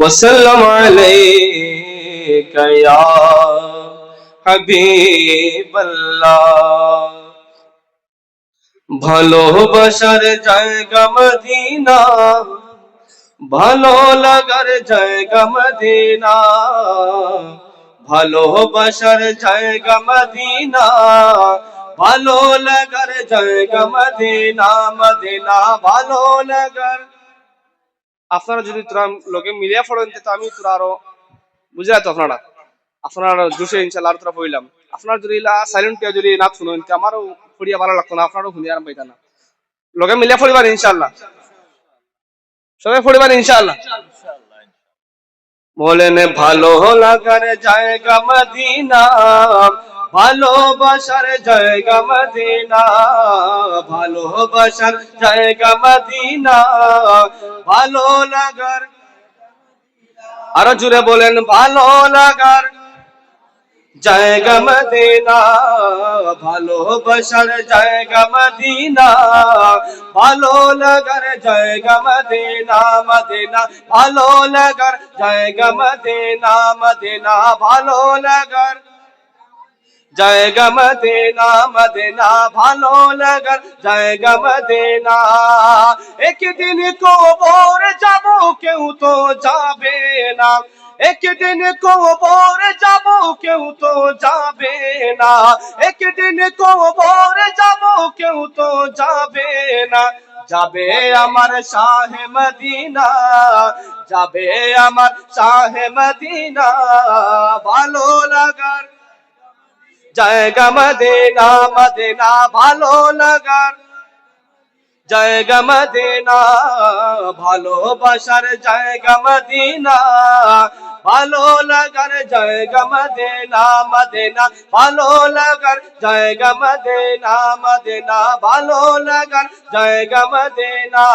وسلم عليك يا حبيب الله ভালোবাসার জায়গা মদিনা ভালো লাগার জায়গা মদিনা ভালোবাসার জায়গা মদিনা ভালো লাগার জায়গা মদিনা মদিনা ভালো লাগার আপনারা যদি তোরা লোকে মিলিয়া পড়েন তো আমি তোরা আরও বুঝে তো আপনারা। আপনারা জোশে ইনশাল্লাহ তোরা পড়লাম। আপনার যদি সাইলেন্ট যদি না শুনুন আমারও পড়িয়া ভালো লাগতো না, আপনারও শুনিয়া আরাম পাইতা না। লোকে মিলিয়া পড়িবার ইনশাল্লাহ। সবাই পড়িবার ইনশাল্লাহ। বলেন, ভালো লাগার জায়গা মদিনা ভালোবাসার জায়গা মদিনা, ভালোবাসার জায়গা মদিনা, ভালো লাগার আরও জুড়ে বলেন, ভালো লাগার জায়গা মদিনা, ভালোবাসার জায়গা মদিনা, ভালো লাগার জায়গা মদিনা মদিনা, ভালো লাগার জায়গা মদিনা মদিনা, ভালো লাগার জায়গা মদিনা মদিনা ভালো লাগার জায়গা মদিনা একদিন কবর যাব কেউ তো যাবে না একদিন কবর যাব কেউ তো যাবে না একদিন কবর যাব কেউ তো যাবে না যাবে আমার শাহে মদিনা যাবে আমার শাহে মদিনা ভালো লাগার জায়গা মদিনা মদিনা ভালো লাগার জায়গা মদিনা ভালোবাসার জায়গা মদিনা ভালো লাগার জায়গা মদিনা মদিনা। ভালো লাগার জায়গা মদিনা মদিনা। ভালো লাগার জায়গা মদিনা।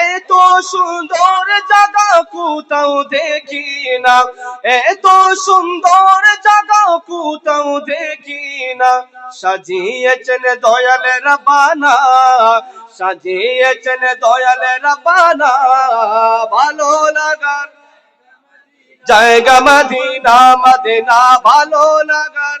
এই তো সুন্দর জায়গা কোথাও দেখি না এত সুন্দর জায়গা কোথাও দেখি না সাজিয়েছেন দয়াল রবানা সাজিয়েছেন দয়াল রবানা ভালো লাগার জায়গা মদিনা মদিনা ভালো লাগার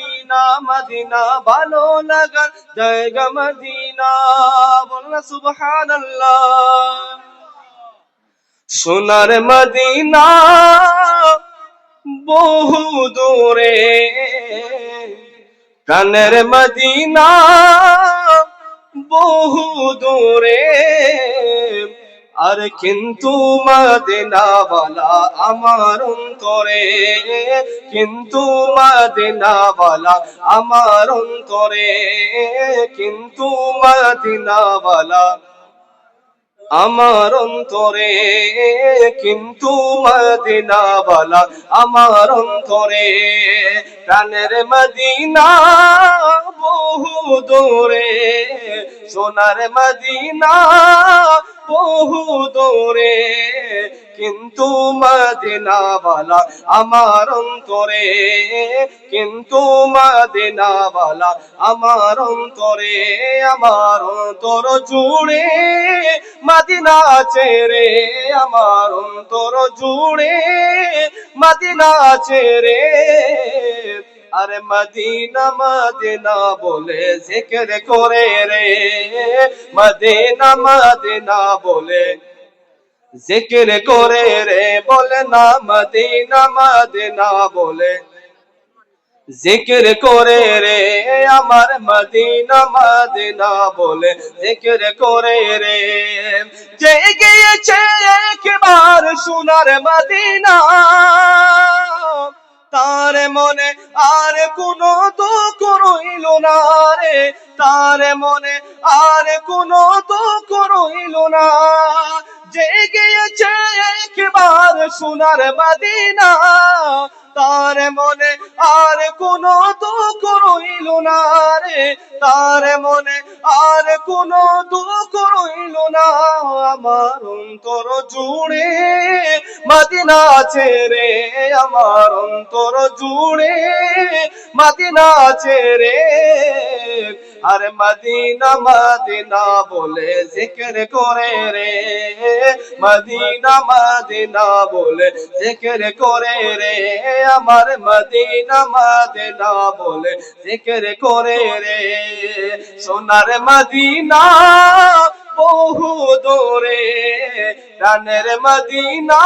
মদিনা ভালো লাগার জায়গা মদিনা। বলনা সুবহানাল্লাহ। সোনার মদিনা বহু দূরে। প্রাণের মদিনা বহু দূরে। আর কিন্তু মদিনাওয়ালা আমার অন্তরে, কিন্তু মদিনাওয়ালা আমার অন্তরে, কিন্তু মদিনাওয়ালা আমার অন্তরে, কিন্তু মদিনাওয়ালা আমার অন্তরে। প্রাণের মদিনা বহু দূরে, সোনার মদিনা বহু দূরে কিন্তু মদিনাওয়ালা আমার অন্তরে, কিন্তু মদিনাওয়ালা আমার অন্তরে, আমার অন্তর জুড়ে মদিনা চেরে আমার অন্তর জুড়ে মদিনা চেরে আরে মদিনা মদিনা বলে জিকির করে রে। মদিনা মদিনা বলে জিকির করে রে। বলে না, মদিনা মদিনা বলে জিকির করে রে। আমার মদিনা মদিনা বলে জিকির করে রে। যে গিয়েছে একবার সোনার মদিনা। তার মনে আর কোনো দুঃখ রইল না রে। তার মনে আর কোনো দুঃখ রইল না। যে গিয়েছে একবার সোনার মদিনা। তার মনে আর কোনো দুঃখ রইল না রে। তার মনে আর কোনো দুঃখ রইল না। আমার অন্তর জুড়ে মদিনা ছেড়ে আমার অন্তর জুড়ে। মদিনা ছেড়ে আর মদিনা মদিনা বলে জিকির করে রে। মদিনা মদিনা বলে জিকির করে রে। আমার মদিনা মদিনা বলে জিকির করে রে। সোনার মদিনা রানের মদিনা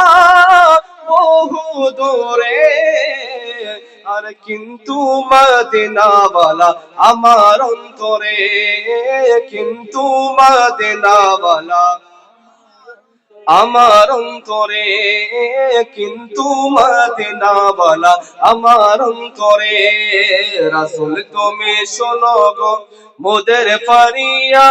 বহু দূরে। আর কিন্তু মদিনাওয়ালা আমার অন্তরে। কিন্তু মদিনাওয়ালা আমার অন্তরে, কিন্তু মদিনাওয়ালা আমার অন্তরে। রাসূল তুমি শোনো গো, মোদের ফারিয়া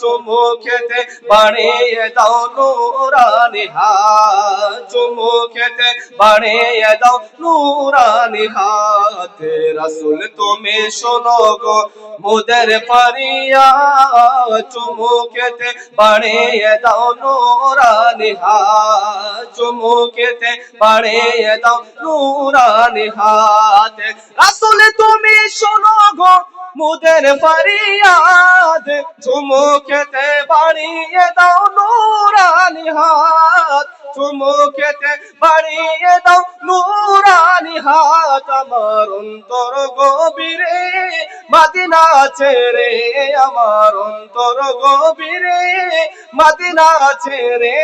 চুমুকেতে বাড়িয়ে দাও নুরানি হাত চুমুকেতে বাড়িয়ে দাও নুরানি হাত। রাসূল তুমি শোনো গো মোদের ফারিয়া চুমুকেতে বাড়িয়ে দাও নুরানি হাত চুমুকেতে বাড়িয়ে দাও নুরানি হাত রাসূল তুমি শোনো গো মুদের ফরিয়াদ চুমুকেতে বাড়িয়ে দাও নুরানি হাত চুমুকেতে বাড়িয়ে দাও আমার অন্তর গভীরে মাদিনা ছেড়ে আমার অন্তর গভীরে মাদিনা ছেড়ে